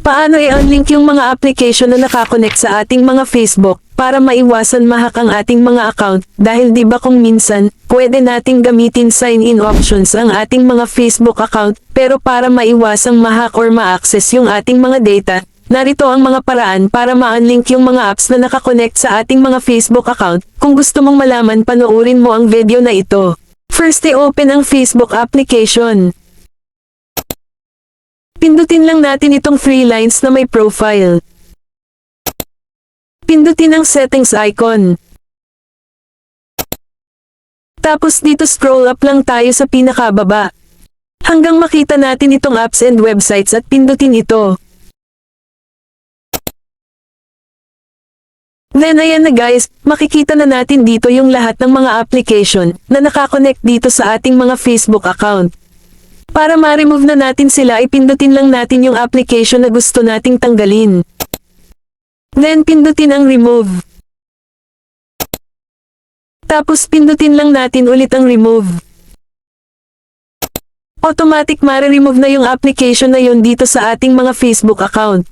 Paano i-unlink yung mga application na nakakonect sa ating mga Facebook para maiwasan mahak ang ating mga account dahil di ba kung minsan, pwede nating gamitin sign-in options ang ating mga Facebook account pero para maiwasang mahak or ma-access yung ating mga data, narito ang mga paraan para ma-unlink yung mga apps na nakakonect sa ating mga Facebook account. Kung gusto mong malaman panoorin mo ang video na ito. First i-open ang Facebook application. Pindutin lang natin itong three lines na may profile. Pindutin ang settings icon. Tapos dito scroll up lang tayo sa pinakababa. Hanggang makita natin itong apps and websites at pindutin ito. Then ayan na guys, makikita na natin dito yung lahat ng mga application na nakakonect dito sa ating mga Facebook account. Para ma-remove na natin sila ipindutin lang natin yung application na gusto nating tanggalin. Then pindutin ang remove. Tapos pindutin lang natin ulit ang remove. Automatic ma-remove na yung application na yun dito sa ating mga Facebook account.